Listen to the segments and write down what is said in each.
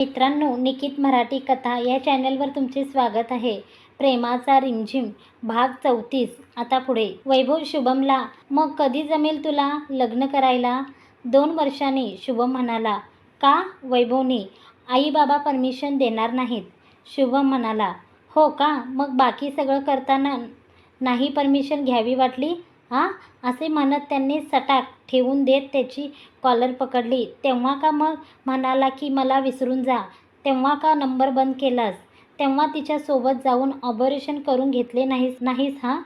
मित्रांनो निकित मराठी कथा या चॅनलवर तुमचे स्वागत आहे. प्रेमाचा रिमझिम भाग चौतीस. आता पुढे. वैभव शुभमला मग कधी जमेल तुला लग्न करायला? दोन वर्षांनी शुभम म्हणाला का वैभवने? आई बाबा परमिशन देणार नाहीत. शुभम म्हणाला हो का? मग बाकी सगळं करताना नाही परमिशन घ्यावी वाटली? हां? असे म्हणत त्यांनी सटाक ठेवून देत त्याची कॉलर पकडली. तेव्हा का मग म्हणाला की मला विसरून जा. तेव्हा का नंबर बंद केलास? तेव्हा तिच्यासोबत जाऊन ऑपरेशन करून घेतले नाहीस नाहीस हां?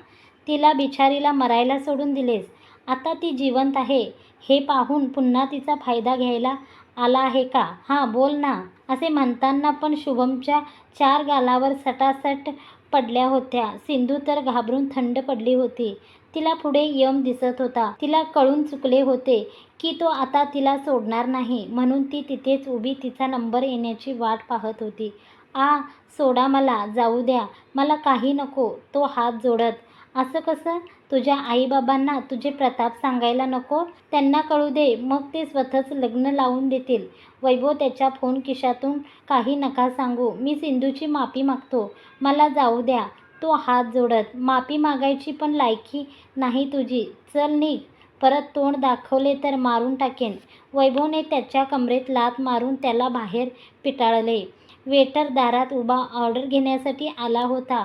तिला बिचारीला मरायला सोडून दिलेस. आता ती जिवंत आहे. हे पाहून पुन्हा तिचा फायदा घ्यायला आला आहे का? हां बोल ना. असे म्हणताना पण शुभमच्या चार गालावर सटासट पडल्या होत्या. सिंधू तर घाबरून थंड पडली होती. तिला पुढे यम दिसत होता. तिला कळून चुकले होते की तो आता तिला सोडणार नाही म्हणून ती तिथेच उभी तिचा नंबर येण्याची वाट पाहत होती. आ सोडा मला जाऊ द्या. मला काही नको तो हात जोडत. असं कसं? तुझ्या आईबाबांना तुझे प्रताप सांगायला नको? त्यांना कळू दे मग ते स्वतःच लग्न लावून देतील. वैभव त्याच्या फोन खिशातून काही नका सांगू मी सिंधूची माफी मागतो. मला जाऊ द्या. तो हात जोडत माफी मागायची पण लायकी नाही तुझी. चल निघ. परत तोंड दाखवले तर मारून टाकेन. वैभवने त्याच्या कमरेत लात मारून त्याला बाहेर पिटाळले. वेटर दारात उभा ऑर्डर घेण्यासाठी आला होता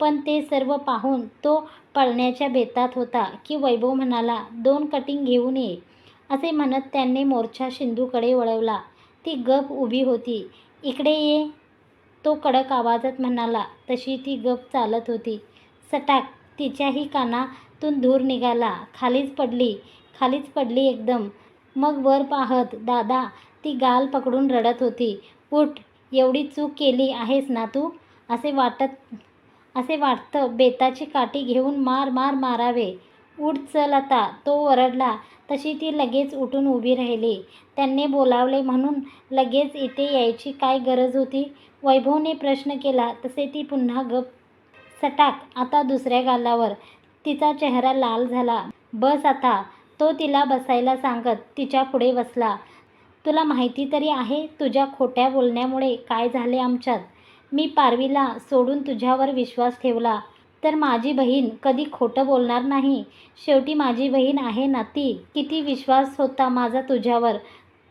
पण ते सर्व पाहून तो पळण्याच्या बेतात होता की वैभव म्हणाला दोन कटिंग घेऊन ये. असे म्हणत त्यांनी मोर्चा सिंधूकडे वळवला. ती गप उभी होती. इकडे ये. तो कडक आवाजात म्हणाला तशी ती गप चालत होती. सटाक तिच्याही कानातून धूर निघाला. खालीच पडली खालीच पडली एकदम. मग वर पाहत दादा ती गाल पकडून रडत होती. उठ एवढी चूक केली आहेस ना तू? असे वाटत असे वाटतं बेताची काठी घेऊन मार मार मारावे. उठ चल आता. तो ओरडला. तशी ती लगेच उठून उभी राहिली. त्यांनी बोलावले म्हणून लगेच इथे यायची काय गरज होती? वैभवने प्रश्न केला. तसे ती पुन्हा गप सटाक. आता दुसऱ्या गालावर. तिचा चेहरा लाल झाला. बस आता. तो तिला बसायला सांगत तिच्या पुढे बसला. तुला माहिती तरी आहे तुझ्या खोट्या बोलण्यामुळे काय झाले आमच्यात? मी पारवीला सोडून तुझ्यावर विश्वास ठेवला. तर माझी बहीण कधी खोटं बोलणार नाही. शेवटी माझी बहीण आहे ना ती. किती विश्वास होता माझा तुझ्यावर.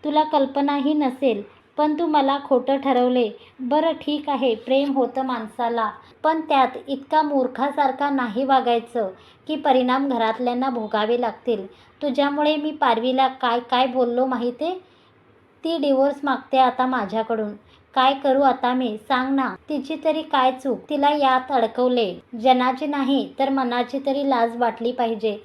तुला कल्पनाही नसेल पण तू मला खोटं ठरवले. बरं ठीक आहे प्रेम होतं माणसाला. पण त्यात इतका मूर्खासारखा नाही वागायचं की परिणाम घरातल्यांना भोगावे लागतील. तुझ्यामुळे मी पारवीला काय काय बोललो माहिती? ती डिवोर्स मागते आता माझ्याकडून. काय करू आता मी? सांग ना. तिची तरी काय चूक? तिला यात अडकवले. जनाची नाही तर मनाची तरी लाज वाटली पाहिजे.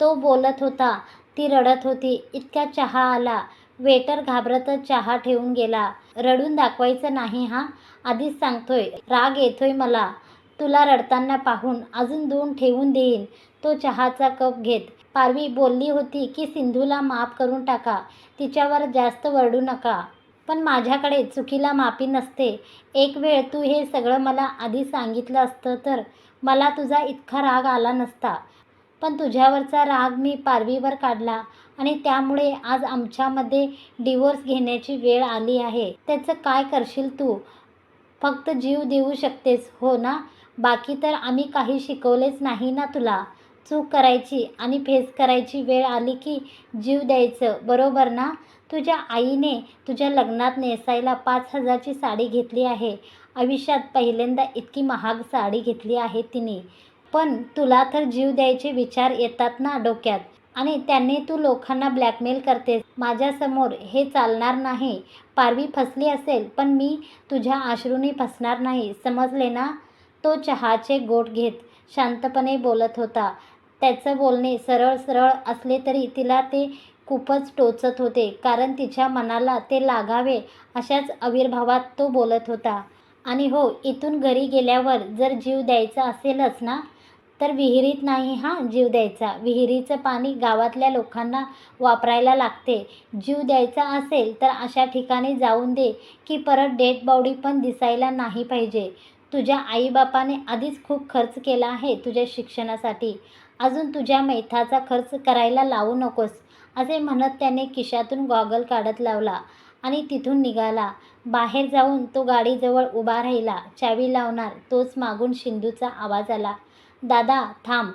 तो बोलत होता. ती रडत होती. इतक्या चहा आला. वेटर घाबरतच चहा ठेवून गेला. रडून दाखवायचं नाही हा? आधीच सांगतोय. राग येतोय मला. तुला रडताना पाहून अजून दोन ठेवून देईन. तो चहाचा कप घेत. पारवी बोलली होती की सिंधूला माफ करून टाका. तिच्यावर जास्त वरडू नका. पण माझ्याकडे चुकीला माफी नसते. एक वेळ तू हे सगळं मला आधी सांगितलं असतं तर मला तुझा इतका राग आला नसता. पण तुझ्यावरचा राग मी पारवीवर काढला आणि त्यामुळे आज आमच्यामध्ये डिवोर्स घेण्याची वेळ आली आहे. त्याचं काय करशील तू? फक्त जीव देऊ शकतेस हो ना? बाकी तर आम्ही काही शिकवलेच नाही ना तुला. चूक करायची आणि फेस करायची वेळ आली की जीव द्यायचं बरोबर ना? तुझ्या आईने तुझ्या लग्नात नेसायला पाच हजारची साडी घेतली आहे. आयुष्यात पहिल्यांदा इतकी महाग साडी घेतली आहे तिने. पण तुला तर जीव द्यायचे विचार येतात ना डोक्यात. आणि त्याने तू लोकांना ब्लॅकमेल करतेस. माझ्यासमोर हे चालणार नाही. पारवी फसली असेल पण मी तुझ्या आश्रूने फसणार नाही. समजले ना? तो चहाचे गोट घेत शांतपणे बोलत होता. त्याचं बोलणे सरळ सरळ असले तरी तिला ते खूपच टोचत होते कारण तिच्या मनाला ते लागावे अशाच आविर्भावात तो बोलत होता. आणि हो इथून घरी गेल्यावर जर जीव द्यायचा असेलच ना? तर विहिरीत नाही हां जीव द्यायचा. विहिरीचं पाणी गावातल्या लोकांना वापरायला लागते. जीव द्यायचा असेल तर अशा ठिकाणी जाऊन दे की परत डेड बॉडी पण दिसायला नाही पाहिजे. तुझ्या आईबापाने आधीच खूप खर्च केला आहे तुझ्या शिक्षणासाठी. अजून तुझ्या मैथाचा खर्च करायला लावू नकोस असे म्हणत त्याने खिशातून गॉगल काढत लावला आणि तिथून निघाला. बाहेर जाऊन तो गाडीजवळ उभा राहिला. चावी लावणार तोच मागून शिंदूचा आवाज आला. दादा थांब.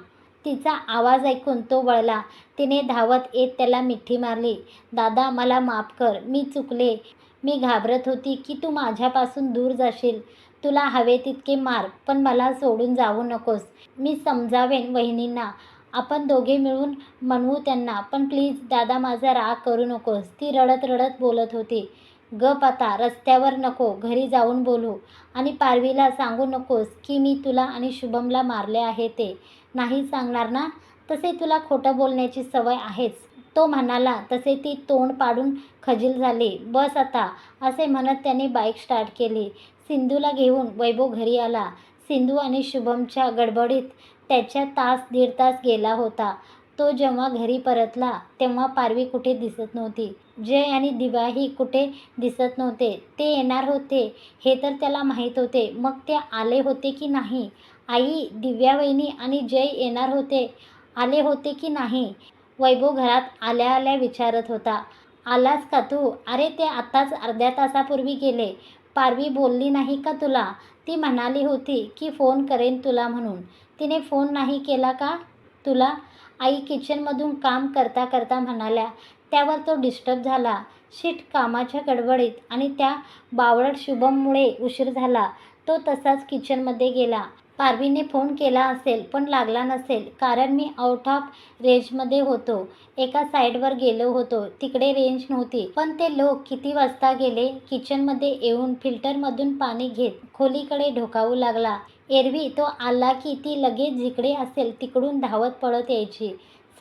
तिचा आवाज ऐकून तो वळला. तिने धावत येत त्याला मिठी मारली. दादा मला माफ कर. मी चुकले. मी घाबरत होती की तू माझ्यापासून दूर जाशील. तुला हवे तितके मार पण मला सोडून जाऊ नकोस. मी समजावेन वहिनींना. आपण दोघे मिळून म्हणवू त्यांना पण प्लीज दादा माझा राग करू नकोस. ती रडत रडत बोलत होती. गप आता रस्त्यावर नको घरी जाऊन बोलू. आणि पारवीला सांगू नकोस की मी तुला आणि शुभमला मारले आहे ते. नाही सांगणार ना? तसे तुला खोटं बोलण्याची सवय आहेच. तो म्हणाला तसे ती तोंड पाडून खजील झाली. बस आता. असे म्हणत त्याने बाईक स्टार्ट केली. सिंधूला घेऊन वैभव घरी आला. सिंधू आणि शुभमच्या गडबडीत त्याच्या तास दीड तास गेला होता. तो जेव्हा घरी परतला तेव्हा पारवी कुठे दिसत नव्हती. जय आणि दिवाही कुठे दिसत नव्हते. ते येणार होते हे तर त्याला माहीत होते. मग ते आले होते की नाही? आई दिव्या वहिनी आणि जय येणार होते आले होते की नाही? वैभव घरात आल्या आल्या विचारत होता. आलास का तू? अरे ते आत्ताच अर्ध्या तासापूर्वी गेले. पारवी बोलली नाही का तुला? ती म्हणाली होती की फोन करेन तुला म्हणून. तिने फोन नाही केला का तुला? आई किचनमधून काम करता करता म्हणाल्या. त्यावर तो डिस्टर्ब झाला. शीट कामाच्या गडबडीत आणि त्या बावळट शुभममुळे उशीर झाला. तो तसाच किचनमध्ये गेला. पारवीने फोन केला असेल पण लागला नसेल कारण मी आउट ऑफ रेंजमध्ये होतो. एका साईडवर गेलो होतो. तिकडे रेंज नव्हती. पण ते लोक किती वाजता गेले? किचनमध्ये येऊन फिल्टरमधून पाणी घेत खोलीकडे ढोकावू लागला. एरवी तो आला की ती लगेच जिकडे असेल तिकडून धावत पळत यायची.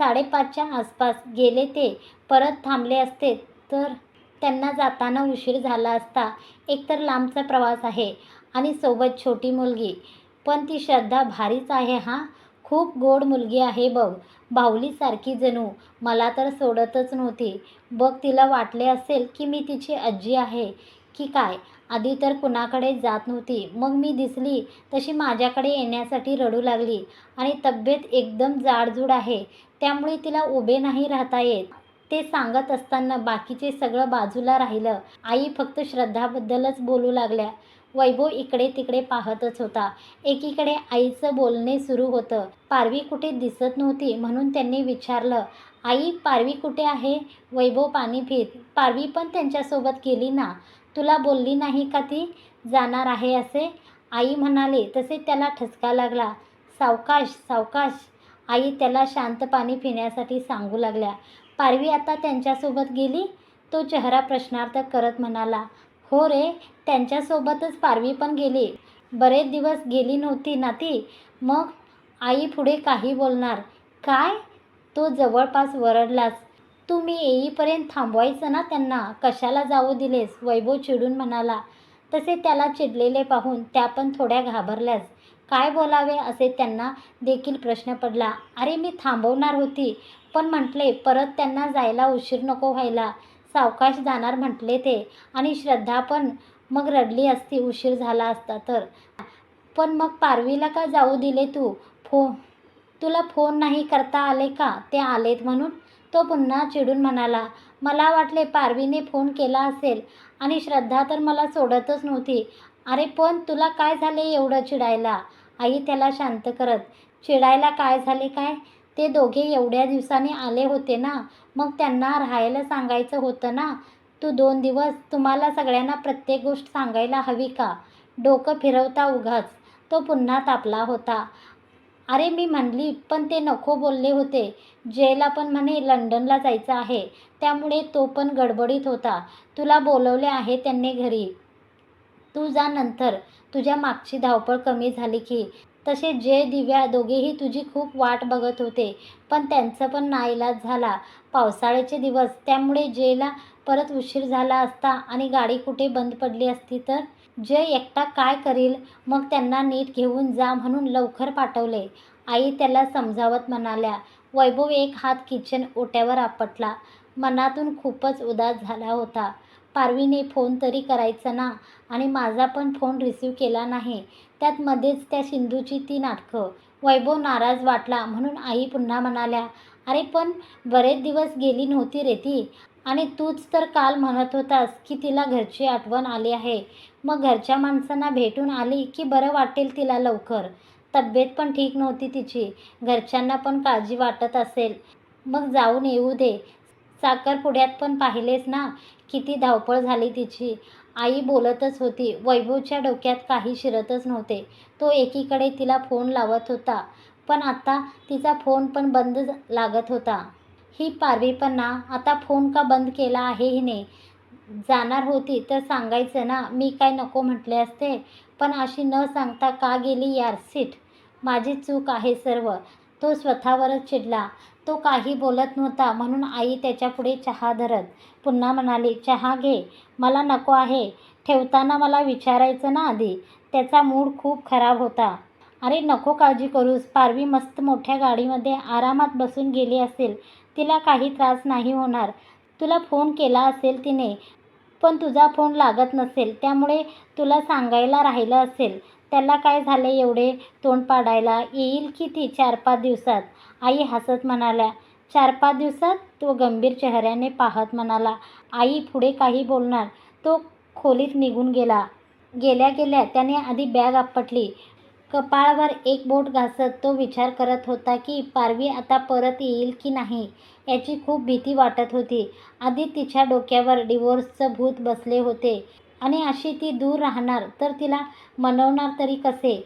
साडेपाचच्या आसपास गेले ते. परत थांबले असते तर त्यांना जाताना उशीर झाला असता. एकतर लांबचा प्रवास आहे आणि सोबत छोटी मुलगी. पण ती श्रद्धा भारीच आहे हां? खूप गोड मुलगी आहे बघ. बाहुलीसारखी जणू. मला तर सोडतच नव्हती. बघ तिला वाटले असेल की मी तिची आजी आहे. की काय? आधी तर कुणाकडे जात नव्हती. मग मी दिसली. तशी माझ्याकडे येण्यासाठी रडू लागली. आणि तब्येत एकदम जाडजूड आहे. त्यामुळे तिला उभे नाही राहता येत. ते सांगत असताना बाकीचे सगळं बाजूला राहिलं. आई फक्त श्रद्धाबद्दलच बोलू लागल्या. वैभव इकडे तिकडे पाहतच होता. एकीकडे आईचं बोलणे सुरू होतं. पारवी कुठे दिसत नव्हती म्हणून त्यांनी विचारलं आई पारवी कुठे आहे वैभव पाणी फिर पारवी पण त्यांच्यासोबत गेली ना? तुला बोलली नाही का ती? जाणार आहे असे आई म्हणाले तसे त्याला ठसका लागला. सावकाश सावकाश. आई त्याला शांत पाणी पिण्यासाठी सांगू लागल्या. पारवी आता त्यांच्यासोबत गेली? तो चेहरा प्रश्नार्थ करत म्हणाला हो रे त्यांच्यासोबतच पारवी पण गेली. बरेच दिवस गेली नव्हती ना ती मग आई पुढे काही बोलणार. काय? तो जवळपास वरडलाच. तू मी येईपर्यंत थांबवायचं ना त्यांना? कशाला जाऊ दिलेस? वैभव चिडून म्हणाला. तसे त्याला चिडलेले पाहून त्या पण थोड्या घाबरल्यास काय बोलावे असे त्यांना देखील प्रश्न पडला. अरे मी थांबवणार होती. पण म्हटले परत त्यांना जायला उशीर नको व्हायला. सावकाश जाणार म्हटले ते. आणि श्रद्धा पण मग रडली असती उशीर झाला असता तर. पण मग पारवीला का जाऊ दिले तू? फो तुला फोन नाही करता आले का? ते आलेत म्हणून? तो पुन्हा चिडून म्हणाला मला वाटले पारवीने फोन केला असेल आणि श्रद्धा तर मला सोडतच नव्हती. अरे पण तुला काय झाले एवढं चिडायला? आई त्याला शांत करत चिडायला काय झाले काय? ते दोघे एवढ्या दिवसांनी आले होते ना मग त्यांना राहायला सांगायचं होतं ना? तू दोन दिवस तुम्हाला सगळ्यांना प्रत्येक गोष्ट सांगायला हवी का? डोकं फिरवता उघाच तो पुन्हा तापला होता. अरे मी म्हणली पण ते नको बोलले होते. जयला पण म्हणे लंडनला जायचं आहे. त्यामुळे तो पण गडबडीत होता. तुला बोलवले आहे त्यांनी घरी. तू जा नंतर. तुझ्या मागची धावपळ कमी झाली की. तसे जय दिव्या दोघेही तुझी खूप वाट बघत होते पण त्यांचं पण नाईलाज झाला. पावसाळ्याचे दिवस त्यामुळे जयला परत उशीर झाला असता आणि गाडी कुठे बंद पडली असती तर? जय एकटा काय करील? मग त्यांना नीट घेऊन जा म्हणून लवकर पाठवले. आई त्याला समजावत म्हणाल्या वैभव एक हात किचन ओट्यावर आपटला. मनातून खूपच उदास झाला होता. पारवीने फोन तरी करायचा ना? आणि माझा पण फोन रिसीव केला नाही. त्यात मध्येच त्या सिंधूची ती नाटकं. वैभव नाराज वाटला म्हणून आई पुन्हा म्हणाल्या अरे पण बरेच दिवस गेली नव्हती रे ती. आणि तूच तर काल म्हणत होतास की तिला घरची आठवण आली आहे. मग घरच्या माणसांना भेटून आली की बरं वाटेल तिला लवकर. तब्येत पण ठीक नव्हती तिची. घरच्यांना पण काळजी वाटत असेल. मग जाऊन येऊ दे. साखरपुड्यात पण पाहिलेस ना? किती धावपळ झाली तिची. आई बोलतच होती. वैभवच्या डोक्यात काही शिरतच नव्हते. तो एकीकडे तिला फोन लावत होता. पण आता तिचा फोन पण बंद लागत होता. ही पारवीपणा आता फोन का बंद केला आहे हिने? जाणार होती तर सांगायचं ना मी काय नको म्हटले असते? पण अशी न सांगता का गेली यार सीट? माझी चूक आहे सर्व. तो स्वतःवरच चिडला. तो काही बोलत नव्हता. म्हणून आई त्याच्यापुढे चहा धरत पुन्हा म्हणाली चहा घे. मला नको आहे. ठेवताना मला विचारायचं ना आधी. त्याचा मूड खूप खराब होता. अरे नको काळजी करूस. पारवी मस्त मोठ्या गाडीमध्ये आरामात बसून गेली असेल. तिला काही त्रास नाही होणार. तुला फोन केला असेल तिने पण तुझा फोन लागत नसेल. त्यामुळे तुला सांगायला राहिलं असेल. त्याला काय झाले एवढे तोंड पाडायला? येईल की ती चार पाच दिवसात. आई हसत म्हणाल्या. चार पाच दिवसात तो गंभीर चेहऱ्याने पाहत म्हणाला आई पुढे काही बोलणार. तो खोलीत निघून गेला. गेल्या गेल्या त्याने आधी बॅग आपटली. कपाळावर एक बोट घासत तो विचार करत होता की पारवी आता परत येईल की नाही याची खूप भीती वाटत होती. आधी तिच्या डोक्यावर डिवोर्सचं भूत बसले होते आणि अशी ती दूर राहणार तर तिला मनवणार तरी कसे?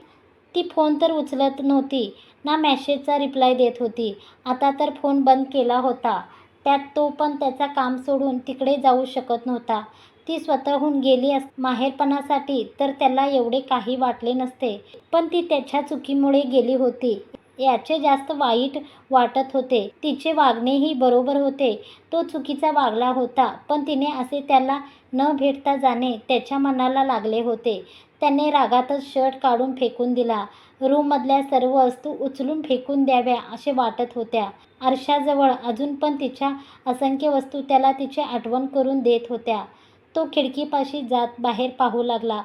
ती फोन तर उचलत नव्हती. ना मॅसेजचा रिप्लाय देत होती. आता तर फोन बंद केला होता. त्यात तो पण त्याचा काम सोडून तिकडे जाऊ शकत नव्हता. ती स्वतःहून गेली अस माहेरपणासाठी तर त्याला एवढे काही वाटले नसते. पण ती त्याच्या चुकीमुळे गेली होती. याचे जास्त वाईट वाटत होते. तिचे वागणेही बरोबर होते. तो चुकीचा वागला होता. पण तिने असे त्याला न भेटता जाणे त्याच्या मनाला लागले होते. त्याने रागातच शर्ट काढून फेकून दिला. रूममधल्या सर्व वस्तू उचलून फेकून द्याव्या असे वाटत होत्या. आरशाजवळ अजून पण तिच्या असंख्य वस्तू त्याला तिची आठवण करून देत होत्या. तो खिडकीपाशी जात बाहेर पाहू लागला.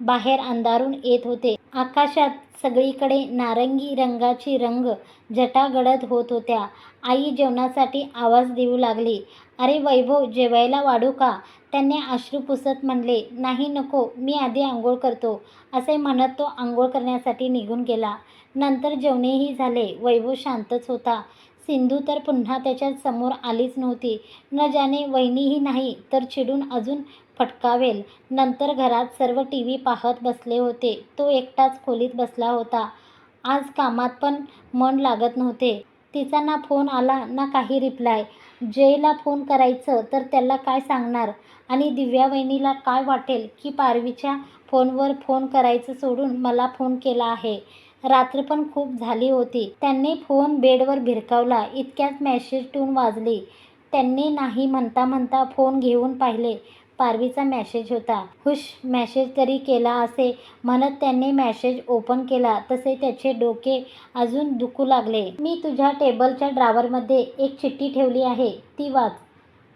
बाहेर अंधारून येत होते. आकाशात सगळीकडे नारंगी रंगाची रंग जटा गडद होत होत्या. आई जेवणासाठी आवाज देऊ लागली. अरे वैभव जेवायला वाढू का? त्यांनी अश्रू पुसत म्हणले. नाही नको मी आधी आंघोळ करतो. असे म्हणत तो आंघोळ करण्यासाठी निघून गेला. नंतर जेवणेही झाले. वैभव शांतच होता. सिंधू तर पुन्हा त्याच्यासमोर आलीच नव्हती. न जाणे वहिनीही नाही तर चिडून अजून फटकावेल. नंतर घरात सर्व टी व्ही पाहत बसले होते. तो एकटाच खोलीत बसला होता. आज कामात पण मन लागत नव्हते. तिचा ना फोन आला ना काही रिप्लाय जयला फोन करायचं तर त्याला काय सांगणार? आणि दिव्या वहिनीला काय वाटेल की पारवीच्या फोनवर फोन करायचं सोडून मला फोन केला आहे. रात्र पण खूप झाली होती. त्यांनी फोन बेडवर भिरकावला. इतक्यात मॅसेज टून वाजली. त्यांनी नाही म्हणता म्हणता फोन घेऊन पाहिले. पारवीचा मॅसेज होता. हुश मॅसेज तरी केला असे. म्हणत त्यांनी मॅसेज ओपन केला. तसे त्याचे डोके अजून दुखू लागले. मी तुझ्या टेबलच्या ड्रावरमध्ये एक चिठ्ठी ठेवली आहे. ती वाच.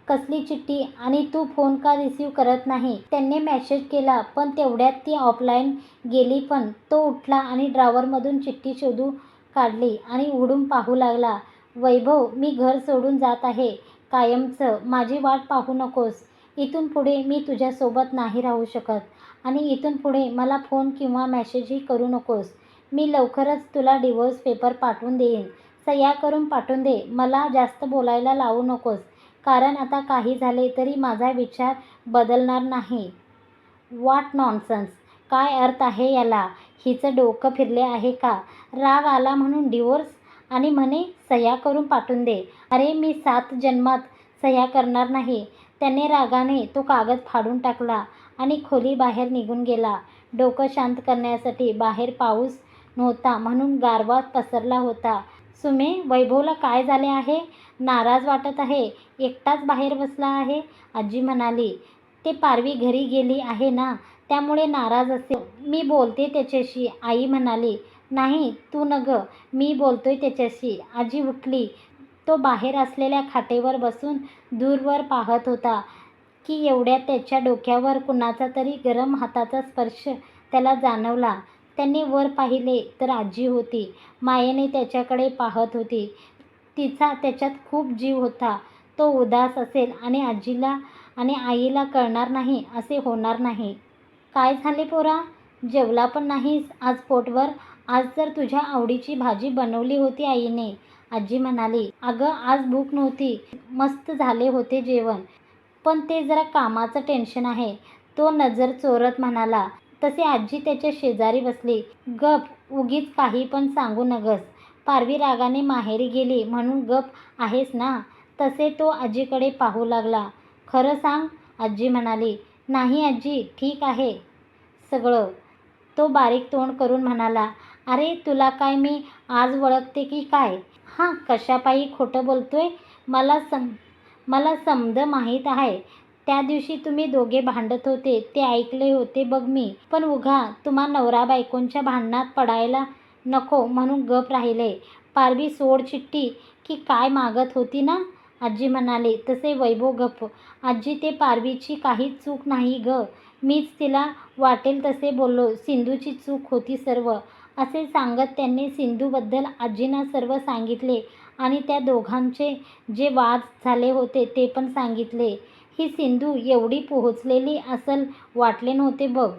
कसली चिठ्ठी? आणि तू फोन का रिसीव करत नाही? त्यांनी मॅसेज केला. पण तेवढ्यात ती ऑफलाईन गेली पण तो उठला आणि ड्रावरमधून चिठ्ठी शोधू काढली आणि उघडून पाहू लागला. वैभव मी घर सोडून जात आहे. कायमचं. माझी वाट पाहू नकोस. इथून पुढे मी तुझ्यासोबत नाही राहू शकत आणि इथून पुढे मला फोन किंवा मॅसेजही करू नकोस. मी लवकरच तुला डिवोर्स पेपर पाठवून देईन. सह्या करून पाठवून दे. मला जास्त बोलायला लावू नकोस. कारण आता काही झाले तरी माझा विचार बदलणार नाही. वॉट नॉनसन्स काय अर्थ आहे याला? हिचं डोकं फिरले आहे का? राग आला म्हणून डिवोर्स आणि म्हणे सह्या करून पाठवून दे. अरे मी सात जन्मात सह्या करणार नाही. त्याने रागाने तो कागद फाडून टाकला आणि खोली बाहेर निघून गेला. डोकं शांत करण्यासाठी बाहेर पाऊस नव्हता म्हणून गारवा पसरला होता. सुमे वैभवला काय झाले आहे? नाराज वाटत आहे. एकटाच बाहेर बसला आहे? आजी म्हणाली ते पारवी घरी गेली आहे ना? त्यामुळे नाराज असेल. मी बोलते त्याच्याशी. आई म्हणाली नाही तू न गं मी बोलतोय त्याच्याशी. आजी उठली. तो बाहेर असलेल्या खाटेवर बसून दूरवर पाहत होता की एवढ्यात त्याच्या डोक्यावर कुणाचा तरी गरम हाताचा स्पर्श त्याला जाणवला. त्यांनी वर पाहिले तर आजी होती. मायेने त्याच्याकडे पाहत होती. तिचा त्याच्यात खूप जीव होता. तो उदास असेल आणि आजीला आणि आईला कळणार नाही असे होणार नाही. काय झाले पोरा? जेवला पण नाहीस? आज पोटवर आज तर तुझ्या आवडीची भाजी बनवली होती आईने आजी म्हणाली अगं आज भूक नव्हती. मस्त झाले होते जेवण. पण ते जरा कामाचं टेन्शन आहे. तो नजर चोरत म्हणाला तसे आजी त्याच्या शेजारी बसली. गप उगीच काही पण सांगू नगस. पारवी रागाने माहेरी गेली म्हणून गप आहेस ना? तसे तो आजीकडे पाहू लागला. खरं सांग आजी म्हणाली नाही आजी ठीक आहे. सगळं. तो बारीक तोंड करून म्हणाला अरे तुला काय मी आज ओळखते की काय? हां कशापायी खोटं बोलतोय? मला सम मला समद माहीत आहे. त्या दिवशी तुम्ही दोघे भांडत होते ते ऐकले होते बघ मी. पण उघा तुम्हा नवरा बायकोंच्या भांडणात पडायला नको म्हणून गप राहिले. पारवी सोड चिठ्ठी की काय मागत होती ना? आजी म्हणाले तसे वैभव गप. आजी ते पारवीची काहीच चूक नाही ग. मीच तिला वाटेल तसे बोललो. सिंधूची चूक होती सर्व. असे सांगत त्यांनी सिंधूबद्दल आजींना सर्व सांगितले आणि त्या दोघांचे जे वाद झाले होते ते पण सांगितले. ही सिंधू एवढी पोहोचलेली असल वाटले नव्हते बघ.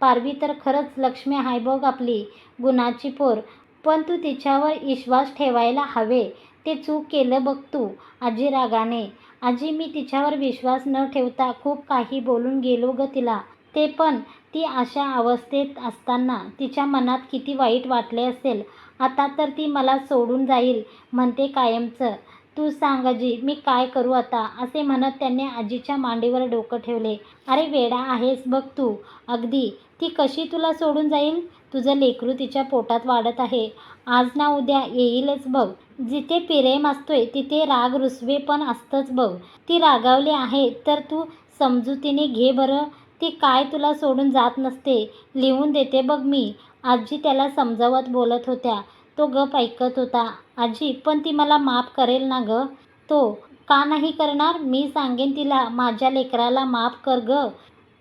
पारवी तर खरंच लक्ष्मी आहे बघ आपली गुणाची पोर. पण तू तिच्यावर विश्वास ठेवायला हवे. ते चूक केलं बघ तू आजी रागाने. आजी मी तिच्यावर विश्वास न ठेवता खूप काही बोलून गेलो ग तिला. ते पण ती अशा अवस्थेत असताना तिच्या मनात किती वाईट वाटले असेल. आता तर ती मला सोडून जाईल म्हणते कायमचं. तू सांग आजी मी काय करू आता? असे म्हणत त्यांनी आजीच्या मांडीवर डोकं ठेवले. अरे वेडा आहेस बघ तू. अगदी. ती कशी तुला सोडून जाईल? तुझं लेकरू तिच्या पोटात वाढत आहे. आज ना उद्या येईलच बघ. जिथे प्रेम असतोय तिथे राग रुसवे पण असतंच बघ. ती रागावली आहे तर तू समजुतीने घे बरं. ती काय तुला सोडून जात नसते लिहून देते बघ मी. आजी त्याला समजावत बोलत होत्या. तो गप ऐकत होता. आजी पण ती मला माफ करेल ना ग? तो का नाही करणार? मी सांगेन तिला माझ्या लेकराला माफ कर ग.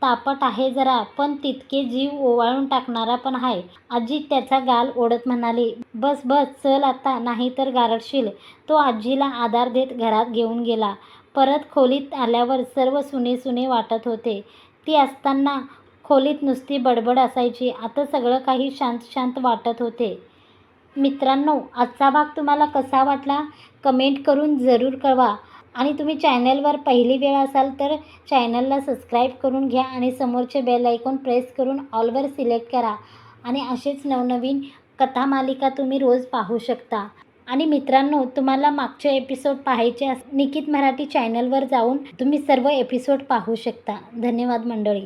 तापट आहे जरा पण तितके जीव ओवाळून टाकणारा पण आहे. आजी त्याचा गाल ओढत म्हणाली बस बस चल आता नाही तर गारडशील. तो आजीला आधार देत घरात घेऊन गेला. परत खोलीत आल्यावर सर्व सुने सुने वाटत होते. ती असताना खोलीत नुसती बडबड असायची. आता सगळं काही शांत शांत वाटत होते. मित्रांनो आजचा भाग तुम्हाला कसा वाटला? कमेंट करून जरूर कळवा. आणि तुम्ही चॅनलवर पहिली वेळ असाल तर चॅनलला सबस्क्राईब करून घ्या आणि समोरचे बेल ऐकून प्रेस करून ऑलवर सिलेक्ट करा. आणि असेच नवनवीन कथा मालिका तुम्ही रोज पाहू शकता. आणि मित्रांनो तुम्हाला मागचे एपिसोड पाहायचे अस निकित मराठी चॅनलवर जाऊन तुम्ही सर्व एपिसोड पाहू शकता. धन्यवाद मंडळी.